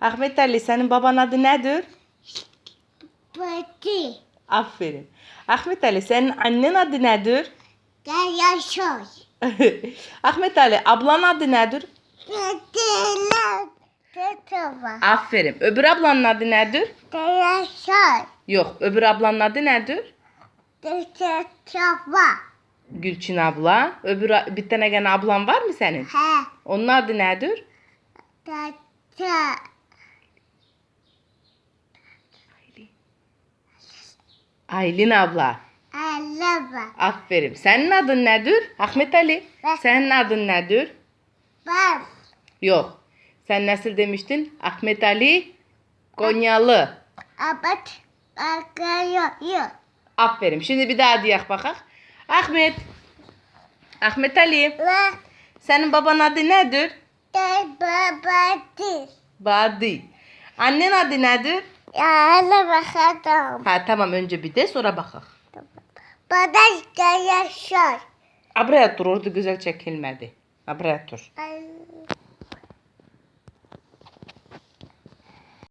Ahmet Ali senin baban adı nedir? Pati. Aferin. Ahmet Ali senin annen adı nedir? Yaşar. Ahmet Ali ablan adı nedir? Tetava. Aferin. Öbür ablanın adı nedir? Yaşar. Yok. Öbür ablanın adı nedir? Tetava. Gülçin abla. Öbür bir tane gene ablan var mı senin? He. Onun adı nedir? Tata. Aylin abla. Araba. Aferin. Senin adın nedir? Ahmet Ali. Ben. Senin adın nedir? Ben. Yok. Sen nasıl demiştin? Ahmet Ali Konyalı. Abat. Bakıyor. Aferin. Şimdi bir daha diyak bakak. Ahmet. Ahmet Ali. Ve Senin baban adı nedir? de babati. Badi. Annen adı nedir? Ya araba kadar. Ha tamam önce bir de sonra bakak. Bana yaşar. Abraya dur orada güzel çekilmedi. Abraya dur. Ay.